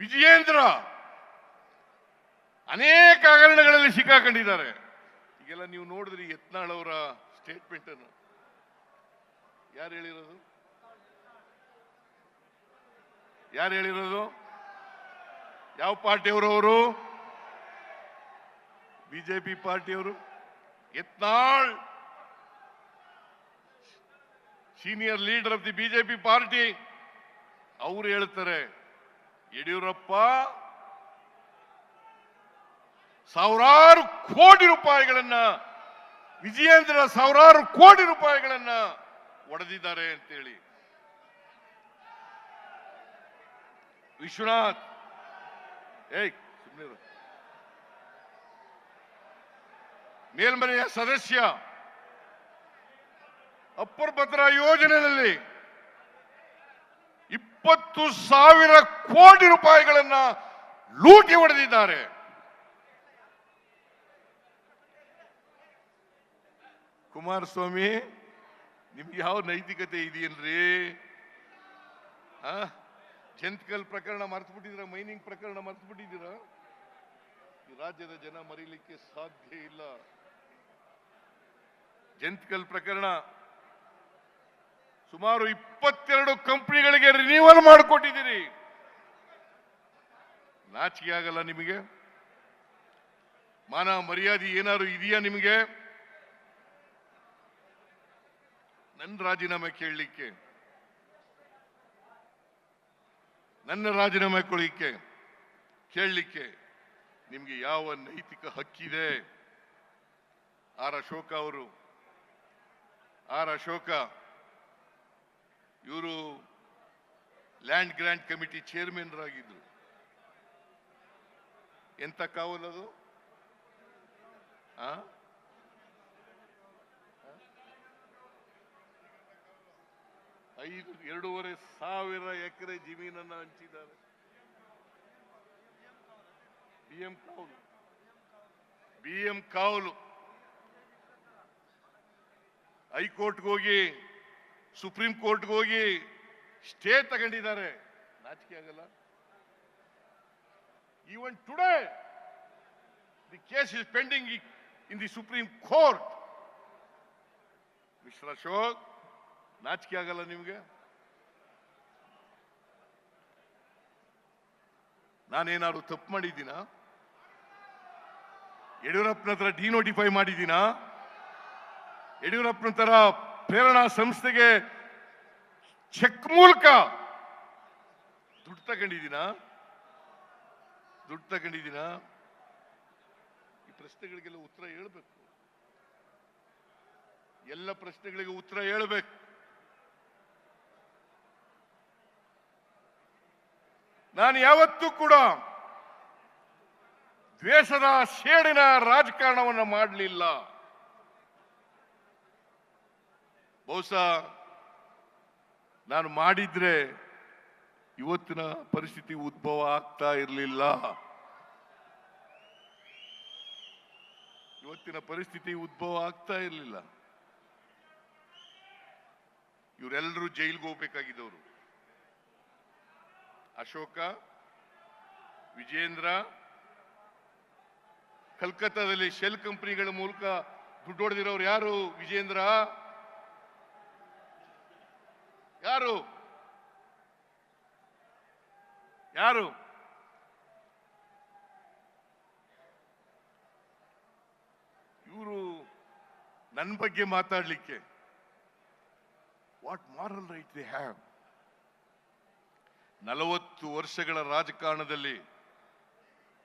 ವಿಜಯೇಂದ್ರ ಅನೇಕ ಹಗರಣಗಳಲ್ಲಿ ಸಿಕ್ಕಾಕೊಂಡಿದ್ದಾರೆ. ಈಗೆಲ್ಲ ನೀವು ನೋಡಿದ್ರಿ ಯತ್ನಾಳ್ ಅವರ ಸ್ಟೇಟ್ಮೆಂಟ್ ಅನ್ನು. ಯಾರು ಹೇಳಿರೋದು? ಯಾರು ಹೇಳಿರೋದು? ಯಾವ ಪಾರ್ಟಿಯವರು ಅವರು? BJP ಪಾರ್ಟಿಯವರು? Yatnal. Senior leader of the BJP party. ಅವರು ಹೇಳ್ತಾರೆ ಯಡಿಯೂರಪ್ಪ, ಸಾವಿರಾರು ಕೋಟಿ ರೂಪಾಯಿಗಳನ್ನ, ವಿಜಯೇಂದ್ರ ಸಾವಿರಾರು ಕೋಟಿ ರೂಪಾಯಿಗಳನ್ನ ಒಡೆದಿದ್ದಾರೆ ಅಂತೇಳಿ. ವಿಶ್ವನಾಥ್, ಏಯ್ ಮೇಲ್ಮನೆಯ ಸದಸ್ಯ ಅಪ್ಪರ್ ಭದ್ರಾ ಯೋಜನೆಯಲ್ಲಿ ಇಪ್ಪತ್ತು ಸಾವಿರ ಕೋಟಿ ರೂಪಾಯಿಗಳನ್ನ ಲೂಟಿ ಹೊಡೆದಿದ್ದಾರೆ. ಕುಮಾರಸ್ವಾಮಿ, ನಿಮ್ಗೆ ಯಾವ ನೈತಿಕತೆ ಇದೆಯನ್ರಿ? ಜಂತ್ಕಲ್ ಪ್ರಕರಣ ಮರ್ತು ಬಿಟ್ಟಿದ್ದೀರಾ ಮೈನಿಂಗ್ ಪ್ರಕರಣ ಮರ್ತು ಬಿಟ್ಟಿದ್ದೀರಾ ಈ ರಾಜ್ಯದ ಜನ ಮರೀಲಿಕ್ಕೆ ಸಾಧ್ಯ ಇಲ್ಲ. ಜಂತ್ಕಲ್ ಪ್ರಕರಣ ಸುಮಾರು ಇಪ್ಪತ್ತೆರಡು ಕಂಪನಿಗಳಿಗೆ ರಿನ್ಯೂವಲ್ ಮಾಡಿಕೊಟ್ಟಿದ್ದೀರಿ. ನಾಚಿಕೆ ಆಗಲ್ಲ ನಿಮಗೆ? ಮಾನ ಮರ್ಯಾದೆ ಏನಾದ್ರು ಇದೆಯಾ ನಿಮಗೆ? ನನ್ನ ರಾಜೀನಾಮೆ ಕೇಳಲಿಕ್ಕೆ, ನನ್ನ ರಾಜೀನಾಮೆ ಕೊಡಲಿಕ್ಕೆ ಕೇಳಲಿಕ್ಕೆ ನಿಮಗೆ ಯಾವ ನೈತಿಕ ಹಕ್ಕಿದೆ? ಆರ್ ಅಶೋಕ ಅವರು, ಆರ್ ಅಶೋಕ ಇವರು ಲ್ಯಾಂಡ್ ಗ್ರಾಂಟ್ ಕಮಿಟಿ ಚೇರ್ಮನ್ರಾಗಿದ್ರು. ಎಂತ ಕಾವಲದು ಆ? ಐದು, ಎರಡೂವರೆ ಸಾವಿರ ಎಕರೆ ಜಮೀನನ್ನು ಹಂಚಿದ್ದಾರೆ. ಬಿ ಎಂ ಕಾವಲು. ಬಿ ಎಂ ಕಾವಲು. ಹೈಕೋರ್ಟ್ಗೆ ಹೋಗಿ ಸುಪ್ರೀಂ ಕೋರ್ಟ್ಗೆ ಹೋಗಿ ಸ್ಟೇ ತಗೊಂಡಿದ್ದಾರೆ. ನಾಚಿಕೆ ಆಗಲ್ಲ. Even today the case is pending in the Supreme Court Mister Ashok ನಾಚಿಕೆ ಆಗಲ್ಲ ನಿಮಗೆ? ನಾನೇನಾದ್ರು ತಪ್ಪು ಮಾಡಿದ್ದೀನ? ಯಡಿಯೂರಪ್ಪನ ಹತ್ರ ಡಿನೋಟಿಫೈ ಮಾಡಿದ್ದೀನಾ? ಯಡಿಯೂರಪ್ಪನ ತರ ಪ್ರೇರಣಾ ಸಂಸ್ಥೆಗೆ ಚೆಕ್ ಮೂಲಕ ದುಡ್ಡು ತಗೊಂಡಿದ್ದೀನ? ದುಡ್ಡು ತಗೊಂಡಿದ್ದೀನ? ಈ ಪ್ರಶ್ನೆಗಳಿಗೆಲ್ಲ ಉತ್ತರ ಹೇಳ್ಬೇಕು. ಎಲ್ಲ ಪ್ರಶ್ನೆಗಳಿಗೆ ಉತ್ತರ ಹೇಳ್ಬೇಕು. ನಾನು ಯಾವತ್ತೂ ಕೂಡ ದ್ವೇಷದ ಸೇಡಿನ ರಾಜಕಾರಣವನ್ನು ಮಾಡಲಿಲ್ಲ. ಬಹುಶಃ ನಾನು ಮಾಡಿದ್ರೆ ಇವತ್ತಿನ ಪರಿಸ್ಥಿತಿ ಉದ್ಭವ ಆಗ್ತಾ ಇರಲಿಲ್ಲ. ಇವತ್ತಿನ ಪರಿಸ್ಥಿತಿ ಉದ್ಭವ ಆಗ್ತಾ ಇರಲಿಲ್ಲ. ಇವರೆಲ್ಲರೂ ಜೈಲ್ಗೆ ಹೋಗ್ಬೇಕಾಗಿದ್ದವರು. ಅಶೋಕ, ವಿಜೇಂದ್ರ, ಕಲ್ಕತ್ತಾದಲ್ಲಿ ಶೆಲ್ ಕಂಪನಿಗಳ ಮೂಲಕ ದುಡ್ಡು ಹೊಡೆದಿರೋರು ಯಾರು? ವಿಜೇಂದ್ರ? ಯಾರು? ಯಾರು? ಇವರು ನನ್ನ ಬಗ್ಗೆ ಮಾತಾಡಲಿಕ್ಕೆ. What moral right they have ನಲವತ್ತು ವರ್ಷಗಳ ರಾಜಕಾರಣದಲ್ಲಿ,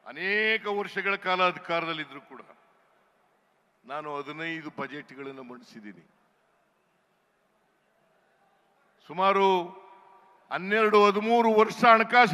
ಅನೇಕ ವರ್ಷಗಳ ಕಾಲ ಅಧಿಕಾರದಲ್ಲಿದ್ದರೂ ಕೂಡ ನಾನು ಹದಿನೈದು ಬಜೆಟ್ಗಳನ್ನು ಮಂಡಿಸಿದ್ದೀನಿ. ಸುಮಾರು ಹನ್ನೆರಡು ಹದಿಮೂರು ವರ್ಷ ಹಣಕಾಸಿನ